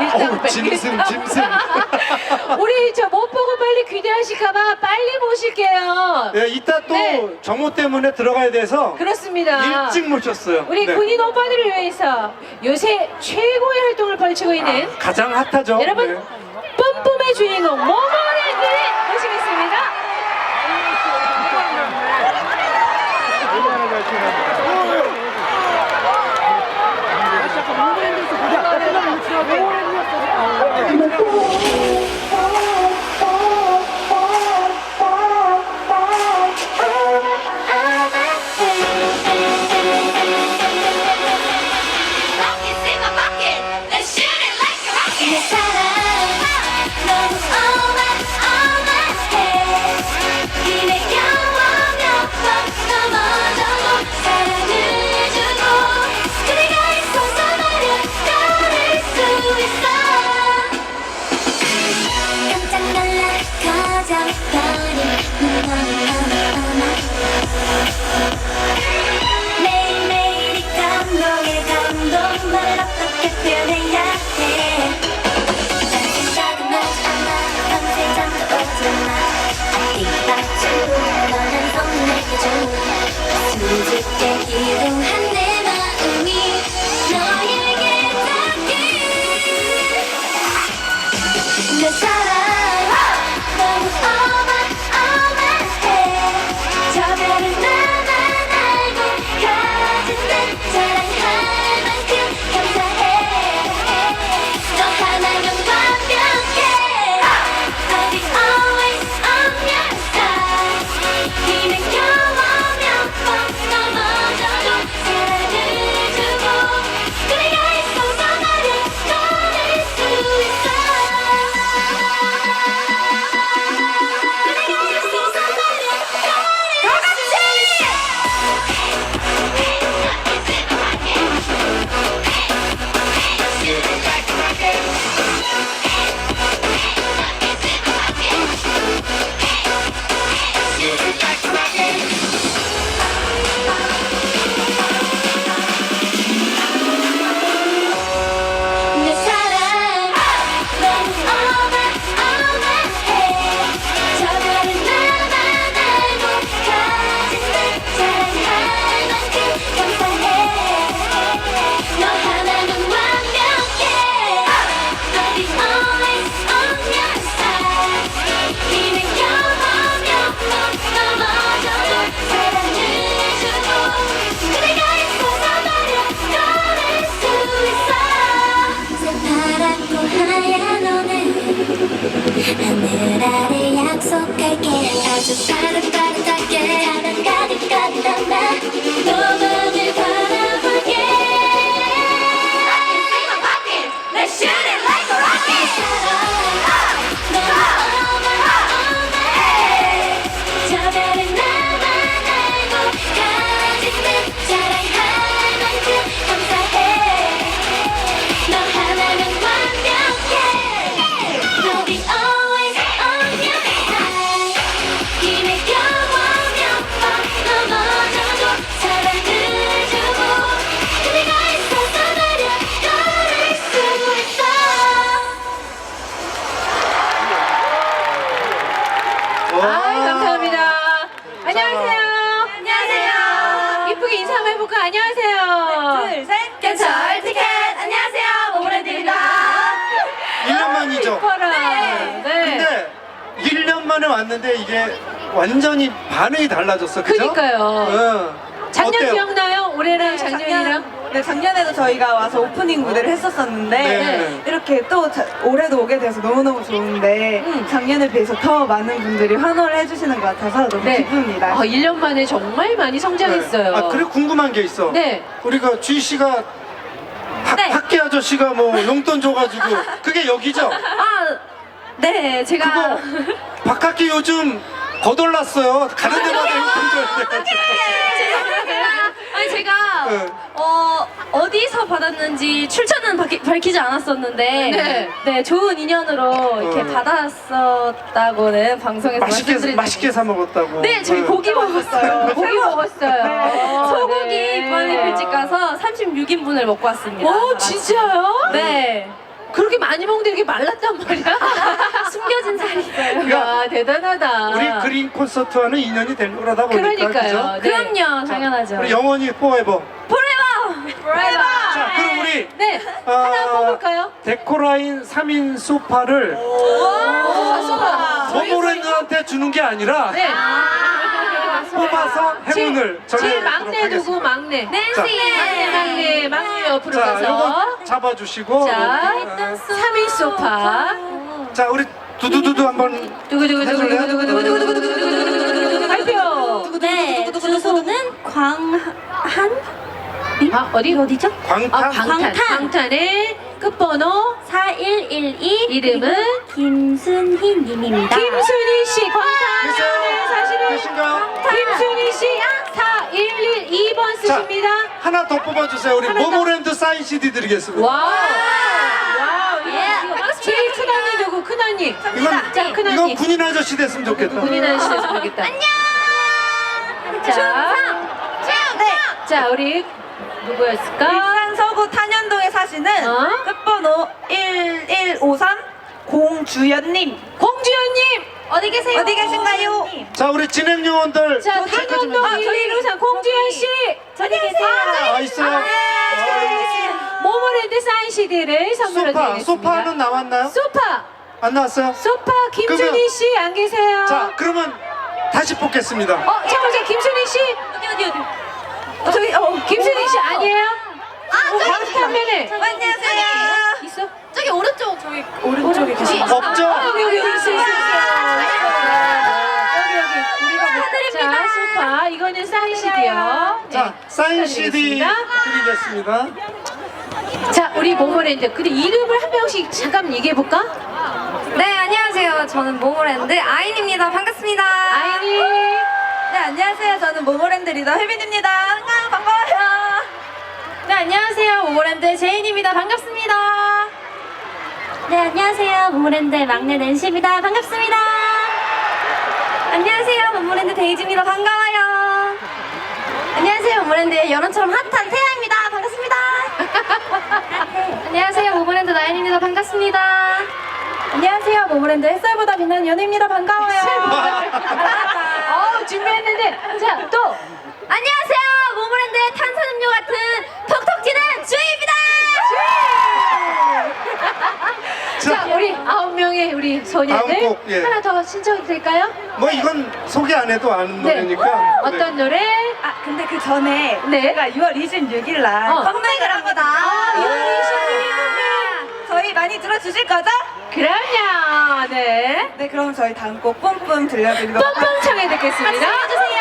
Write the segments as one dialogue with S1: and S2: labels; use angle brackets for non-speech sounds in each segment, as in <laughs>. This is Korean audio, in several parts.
S1: 일당 백,
S2: 짐승,
S1: 일당
S2: 짐승. <laughs>
S1: 우리 저 못 보고 빨리 귀대하실까봐 빨리 모실게요.
S2: 네, 이따 또
S1: 네.
S2: 정모 때문에 들어가야 돼서
S1: 그렇습니다.
S2: 일찍 모셨어요.
S1: 우리
S2: 네.
S1: 군인 오빠들을 위해서 요새 최고의 활동을 펼치고 있는
S2: 아, 가장 핫하죠.
S1: 여러분
S2: 네.
S1: 뿜뿜의 주인공 모모네기
S3: 내 사랑 약속할게. 아주 빠릇빠릇하게. 가면 가득 가득한 나 너만을
S1: 안녕하세요.
S3: 안녕하세요.
S1: 이쁘게 인사 한번 해볼까? 안녕하세요.
S3: 둘, 셋, 개철 티켓 안녕하세요 모모랜드입니다
S2: 1년 만이죠.
S1: 이뻐라.
S3: 네.
S1: 네.
S2: 근데 1년 만에 왔는데 이게 완전히 반응이 달라졌어. 그죠?
S1: 그니까요.
S2: 응.
S1: 작년
S2: 어때요?
S1: 기억나요? 올해랑 작년이랑?
S4: 네, 작년에도 저희가 와서 오프닝 무대를 했었었는데
S2: 네.
S4: 이렇게 또 자- 올해도 오게 돼서 너무너무 좋은데
S1: 음.
S4: 작년에 비해서 더 많은 분들이 환호를 해주시는 것 같아서 너무 기쁩니다.
S1: 아, 1년 만에 정말 많이 성장했어요.
S2: 네. 아, 그리고 궁금한 게 있어.
S1: 네.
S2: 우리가 주희 씨가 학,
S3: 네.
S2: 학계 아저씨가 뭐 <laughs> 용돈 줘가지고 그게 여기죠?
S3: 아, 네 제가
S2: 그거 박학기 요즘 거덜났어요. 가는 데마다 용돈 줘야 <laughs> 돼.
S3: 아니 제가
S2: 네.
S3: 어 어디서 받았는지 출처는 밝히, 밝히지 않았었는데
S1: 네.
S3: 네, 좋은 인연으로 이렇게
S2: 어.
S3: 받았었다고는 방송에서
S2: 맛있게
S3: 말씀드린
S2: 맛있게 사 먹었다고.
S3: 네 저희
S2: 응.
S3: 고기 먹었어요
S1: 고기 먹었어요.
S3: 소고기
S1: 네.
S3: 무한리필집 가서 36인분을 먹고 왔습니다
S1: 오, 진짜요?
S3: 네
S1: 그렇게 많이 먹는데 이렇게 말랐단 말이야? 숨겨진 살이 있어요. 야, 대단하다.
S2: 우리 그린 콘서트와는 인연이 될 거라다 보니까
S1: 그러니까요.
S2: 그죠?
S1: 네.
S5: 그럼요, 당연하죠.
S2: 우리 영원히 포에버.
S5: Forever!
S2: 자, 그럼 우리
S1: 네.
S2: 아,
S1: 하나 뽑을까요?
S2: 데코라인 3인 소파를
S1: 아, 소파.
S2: 모모랜드한테 주는 게 아니라
S1: 네.
S2: 뽑아서 행운을 전해드리도록
S1: 막내 누구
S2: 하겠습니다.
S1: 막내?
S2: 자,
S1: 막내 막내 막내 옆으로
S2: 자,
S1: 가서.
S2: 이거 잡아주시고
S1: 자,
S2: 어,
S1: 3인 소파.
S2: 자, 우리 두두두두 한번
S1: 두구두구두구두구두구두구두구두구두구두구두구두구두구 발표.
S5: 네, 주소는 광한?
S1: 아, 어디?
S5: 어디죠?
S2: 광탄
S1: 아, 방탄. 방탄의 끝번호
S5: 4112
S1: 이름은
S5: 김순희 님입니다.
S1: 김순희 씨. 광탄에 김순희 씨 4112번 쓰십니다.
S2: 하나 더 뽑아주세요. 우리. 모모랜드 사인 CD 드리겠습니다.
S1: 와우. 와우. 이거 제일 큰 언니 누구? 큰 언니.
S2: 이건
S1: 자, 큰
S2: 이건
S1: 언니.
S2: 군인 아저씨 됐으면 좋겠다.
S1: 군인 아저씨 됐으면 좋겠다. 안녕. 자,
S4: 네.
S1: 자 우리 누구였을까?
S4: 일산 서구 탄현동에 사시는
S1: 어?
S4: 끝번호 1153 공주연님.
S1: 공주연님
S5: 어디 계세요?
S4: 어디 계신가요?
S2: 자, 우리 진행 요원들
S1: 자
S2: 체크 좀 해주세요.
S1: 1153 공주연 씨
S4: 저기 계세요.
S2: 아, 있어요. 아,
S1: 모모랜드 사인 CD를 선물로
S2: 소파,
S1: 드리겠습니다.
S2: 소파는 나왔나요?
S1: 소파
S2: 안 나왔어요?
S1: 소파 김순희
S2: 그러면-
S1: 씨 안 계세요?
S2: 자, 그러면 다시 뽑겠습니다.
S1: 어 잠깐만 김순희 씨
S5: 어디 어디 어디?
S4: 어, 저기 어
S1: 김순희 씨 아니에요? 아 저기 화면에
S4: 안녕하세요.
S1: 있어?
S5: 저기 오른쪽 저기
S4: 오른쪽에 계신
S2: 없죠?
S1: 아, 여기 여기 있어 있어 있어. 여기 여기 우리가 자 소파 이거는 사인 CD요.
S2: 자, 사인 CD 드리겠습니다.
S1: 자 우리 모모랜드 근데 이름을 한 명씩 잠깐 얘기해 볼까?
S5: 네 안녕하세요. 저는 모모랜드 아인입니다. 반갑습니다.
S1: 아이니
S4: 네 안녕하세요. 저는 모모랜드 리더 혜빈입니다. 반가워 반가워요.
S5: 네 안녕하세요. 모모랜드 제인입니다. 반갑습니다. 네 안녕하세요. 모모랜드 막내 낸시입니다. 반갑습니다. 안녕하세요. 모모랜드 데이지입니다. 반가워요. 안녕하세요. 모모랜드의 연어처럼 핫한 태양입니다. <laughs> 반갑습니다. 안녕하세요. 모모랜드 나연입니다. 반갑습니다. 안녕하세요. 모모랜드 햇살보다 빛나는 연우입니다. 반가워요. <laughs>
S1: 어 준비했는데 자 또
S5: 안녕하세요. 모모랜드의 탄산음료 같은 톡톡 튀는 주희입니다.
S1: 자, 우리 아홉 명의 우리 소녀들
S2: 다음 곡, 예.
S1: 하나 더 신청해도 될까요?
S2: 뭐 이건 소개 안 해도 아는
S1: 네.
S2: 노래니까.
S1: 어떤 노래?
S4: 아 근데 그 전에
S1: 네.
S4: 제가 6월 26일 날
S1: 어.
S4: 컴백을 합니다.
S1: 아, 6월
S4: 저희 많이 들어주실 거죠?
S1: 그럼요. 네.
S4: 네 그럼 저희 다음 곡 뿜뿜 들려드리도록
S1: 뿜뿜 청해 듣겠습니다.
S5: 주세요.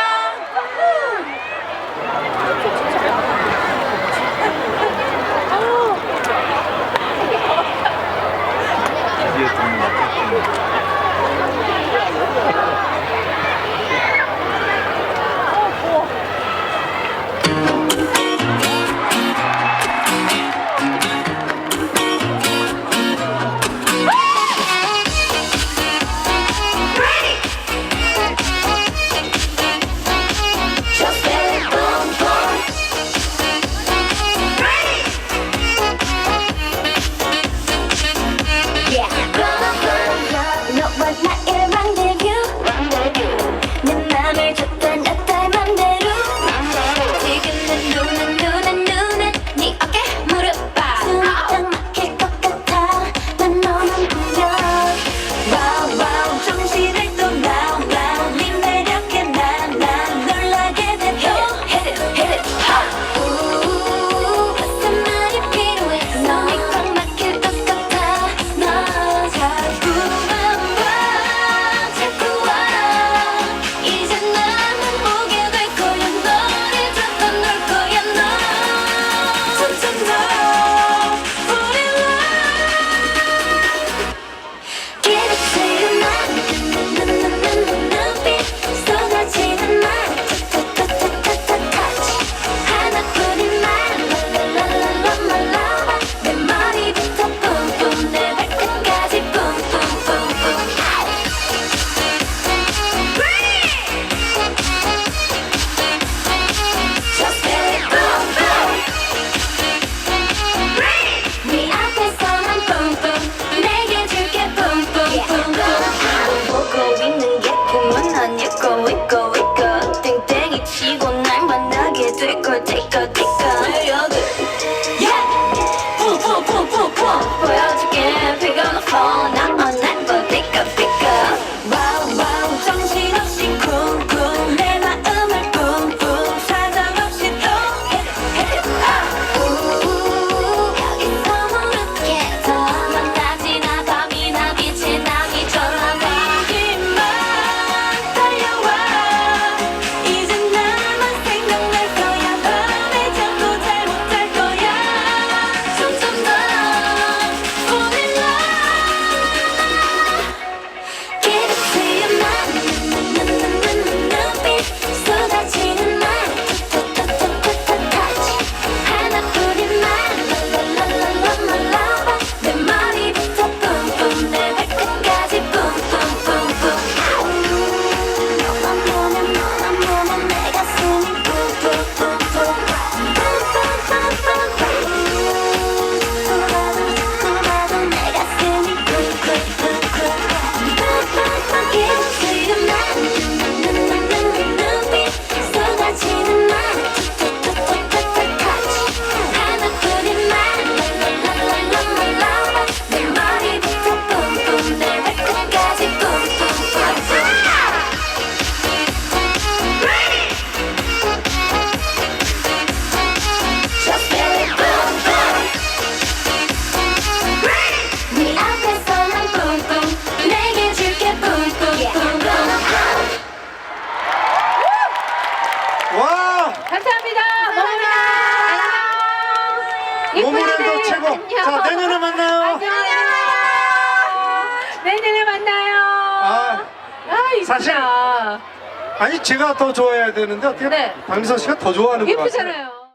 S2: 사실- 아니 제가 더 좋아해야 되는데 어떻게
S1: 네.
S2: 박미선 씨가 더 좋아하는 것 같아요.
S1: 예쁘잖아요.